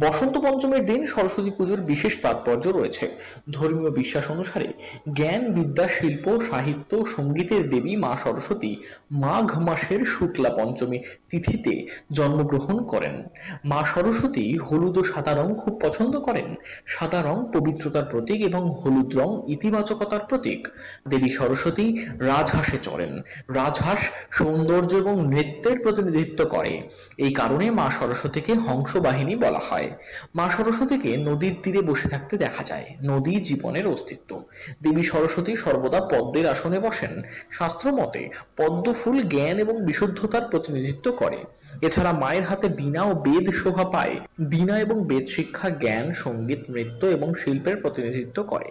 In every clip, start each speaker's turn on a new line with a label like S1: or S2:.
S1: বসন্ত পঞ্চমীর দিন সরস্বতী পুজোর বিশেষ তাৎপর্য রয়েছে। ধর্মীয় বিশ্বাস অনুসারে জ্ঞান, বিদ্যা, শিল্প, সাহিত্য, সঙ্গীতের দেবী মা সরস্বতী মাঘ মাসের শুক্লা পঞ্চমী তিথিতে জন্মগ্রহণ করেন। মা সরস্বতী হলুদ ও সাদা রং খুব পছন্দ করেন। সাদা রং পবিত্রতার প্রতীক এবং হলুদ রং ইতিবাচকতার প্রতীক। দেবী সরস্বতী রাজহাঁসে চড়েন। রাজহাঁস সৌন্দর্য এবং নৃত্যের প্রতিনিধিত্ব করে। এই কারণে মা সরস্বতীকে হংস বাহিনী বলা হয়। মা সরস্বতীকে নদীর তীরে বসে থাকতে দেখা যায়। নদী জীবনের অস্তিত্ব। দেবী সরস্বতী সর্বদা পদ্মের আসনে বসেন। শাস্ত্র মতে পদ্ম ফুল জ্ঞান এবং বিশুদ্ধতার প্রতিনিধিত্ব করে। এছাড়া মায়ের হাতে বীণা ও বেদ শোভা পায়। বীণা এবং বেদ শিক্ষা জ্ঞান, সংগীত, নৃত্য এবং শিল্পের প্রতিনিধিত্ব করে।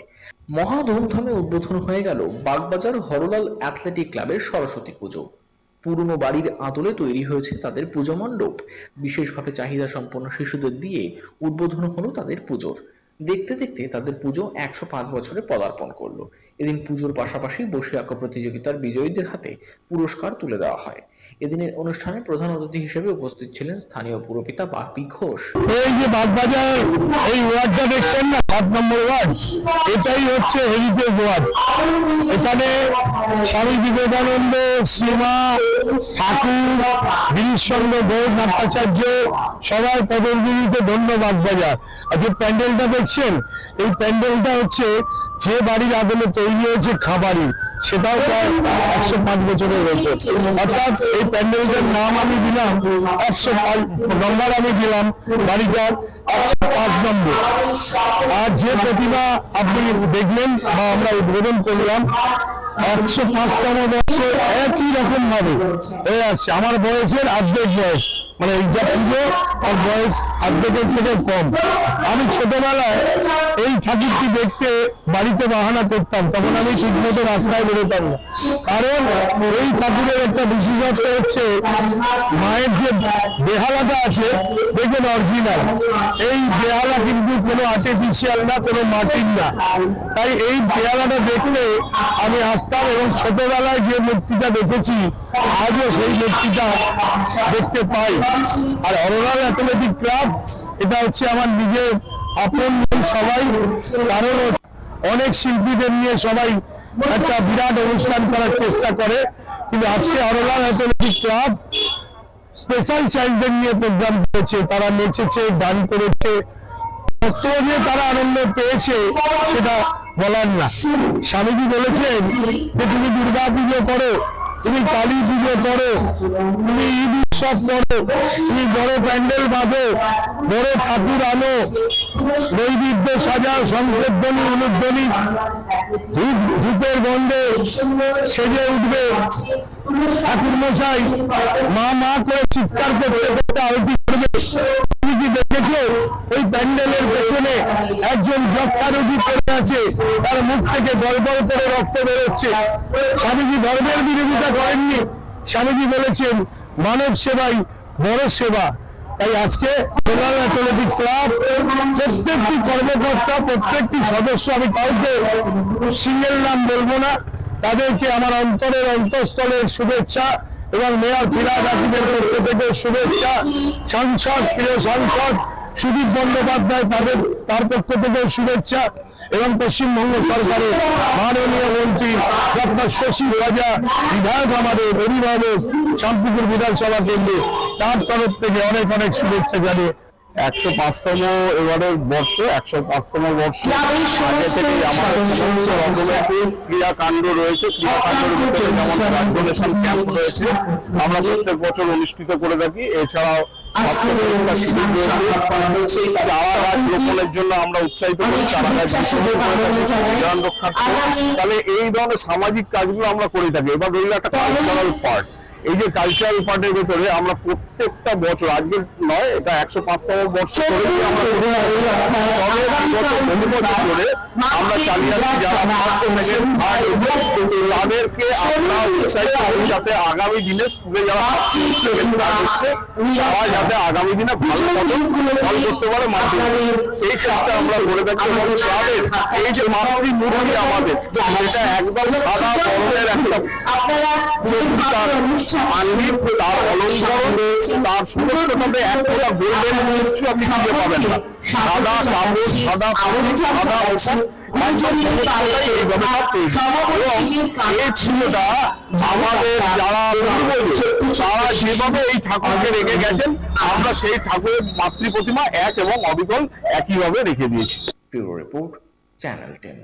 S1: মহা ধুমধামে উদ্বোধন হয়ে গেল বাগবাজার হরলাল অ্যাথলেটিক ক্লাবের সরস্বতী পুজো। পুরনো বাড়ির আদলে তৈরি হয়েছে তাদের পুজো মণ্ডপ। বিশেষভাবে চাহিদা সম্পন্ন শিশুদের দিয়ে উদ্বোধন হলো তাদের পুজোর। দেখতে দেখতে তাদের পুজো একশো পাঁচ বছরে পদার্পণ করল। এদিন পুজোর পাশাপাশি বসে আঁকা প্রতিযোগিতার বিজয়ীদের হাতে পুরস্কার তুলে দেওয়া হয়। এদিনের অনুষ্ঠানে প্রধান অতিথি হিসেবে উপস্থিত ছিলেন স্থানীয় পুরপিতা বাপি ঘোষ।
S2: এই যে বাগবাজার, এই ওয়ার্ডটা দেখছেন না? সাত নম্বর ওয়ার্ড। এটাই হচ্ছে হেরিটেজ ওয়ার্ড। এখানে স্বামী বিবেকানন্দ, শ্রীমা, ঠাকুর, গিরিশচন্দ্র ঘোষ নাট্যাচার্য সবাই পদগুলিতে ধন্য বাগবাজার। আর যে প্যান্ডেলটা দেখছেন, এই প্যান্ডেলটা হচ্ছে যে বাড়ির আদলে তৈরি হয়েছে খাবারই। সেটাও প্রায় একশো পাঁচ বছরের অর্থাৎ এই প্যান্ডেলটার নাম আমি দিলাম একশো পাঁচ নম্বর আমি দিলাম বাড়িটার আর যে প্রতিমা আপনি দেখলেন বা আমরা উদ্বোধন করলাম, একশো পাঁচতম বয়সে একই রকম ভাবে। হয়ে আসছে, আমার বয়সের অর্ধেক বয়স। মানে এইটা পুজো আর বয়স অর্ধেকের থেকে কম। আমি ছোটবেলায় এই ঠাকুরটি দেখতে বাড়িতে বাহানা করতাম, তখন আমি ঠিক মতো রাস্তায় বেরোতাম না। কারণ এই ঠাকুরের একটা বিশেষত্ব হচ্ছে, মায়ের যে বেহালাটা আছে, দেখবেন অরিজিনাল এই বেহালা কিন্তু কোনো আর্টিফিশিয়াল না, কোনো মাটির না। তাই এই বেহালাটা দেখলে আমি আসতাম এবং ছোটবেলায় যে মূর্তিটা দেখেছি আজও সেই মূর্তিটা দেখতে পাই। আর অরোরাল অ্যাথলেটিক ক্লাব, এটা হচ্ছে আমার নিজের আপন সবাই, কারণ অনেক শিল্পীদের নিয়ে সবাই একটা বিরাট অনুষ্ঠান করার চেষ্টা করে। কিন্তু আজকে অরোরাল অ্যাথলেটিক ক্লাব স্পেশাল চাইল্ডদের নিয়ে প্রোগ্রাম করেছে। তারা নেচেছে গান করেছে দিয়ে তারা আনন্দ পেয়েছে, সেটা বলার না। স্বামীজি বলেছেন যে তুমি দুর্গা পুজো করো তুমি কালী পুজো করো, তুমি ঈদ উৎসব করো, তুমি বড় প্যান্ডেল বাঁধো, বড় ঠাকুর আনো নৈবেদ্য সাজাও সংকীর্তনী অনুধ্বনি ধূপ, ধূপের গন্ধে সেজে উঠবে। ঠাকুর মশাই মা মা করে চিৎকার করতে করতে আরতি করবে। কি দেখেছ ওই প্যান্ডেলের পেছনে একজন যক্ষা রোগী পড়ে আছে। তার মুখ থেকে গল গল করে রক্ত বেরোচ্ছে। স্বামীজি ধর্মের বিরোধিতা করেননি। স্বামীজি বলেছেন, মানব সেবাই বড় সেবা। তাই আজকে সোলার অ্যাথলেটিক ক্লাব প্রত্যেকটি কর্মকর্তা, প্রত্যেকটি সদস্য, আমি কাউকে সিঙ্গেল নাম বলব না। তাদেরকে আমার অন্তরের অন্তঃস্থলের শুভেচ্ছা। এবং মেয়র হাকিমের পক্ষ থেকে শুভেচ্ছা, সাংসদ, প্রিয় সাংসদ সুদীপ বন্দ্যোপাধ্যায় তাদের, তার পক্ষ থেকে শুভেচ্ছা এবং পশ্চিমবঙ্গ সরকারের মাননীয় মন্ত্রী ডক্টর শশী রাজা, বিধায়ক আমাদের, অভিভাবক, শান্তিপুর বিধানসভা কেন্দ্রে তার তরফ থেকে অনেক অনেক শুভেচ্ছা জানিয়ে একশো পাঁচতম এবারের বর্ষ একশো পাঁচতম বর্ষ আগে থেকেই আমাদের সমস্ত রকমের ক্রিয়াকাণ্ড রয়েছে ক্রিয়াকাণ্ডের ভিতরে যেমন ডোনেশন ক্যাম্প রয়েছে আমরা প্রত্যেক বছর অনুষ্ঠিত করে থাকি। এছাড়াও চারা গাছ রোপণের জন্য আমরা উৎসাহিত করি চারা গাছ তাহলে এই ধরনের সামাজিক কাজগুলো আমরা করে থাকি। এবার রইল একটা কালচারাল পার্ট এই যে কালচারাল পার্টের ভেতরে আমরা প্রত্যেকটা বছর আজকে নয় এটা একশো পাঁচতম বর্ষ বছর বহু বছর ধরে
S3: আমরা চালিয়ে আসছি যারা ফার্স্ট সেকেন্ড থার্ড তাদেরকে আমরা উৎসাহিত করি যাতে আগামী দিনে স্কুলে যারা ফার্স্ট সেকেন্ড থার্ড হচ্ছে তারা যাতে আগামী দিনে ভালো মতো ফল করতে পারে সেই চেষ্টা আমরা করে থাকি এবং এই যে আমাদের এটা একদম সাদা বরণের একটা তার আঙ্গিক তার অলঙ্করণ এক কিচ্ছু আপনি পাবেন না। সাদা কাপড় সাদা সাদা আমাদের যারা তারা যেভাবে এই ঠাকুরকে রেখে গেছেন আমরা সেই ঠাকুরের মাতৃ প্রতিমা এক এবং অবিকল একইভাবে রেখে দিয়েছি।
S1: Report channel ten.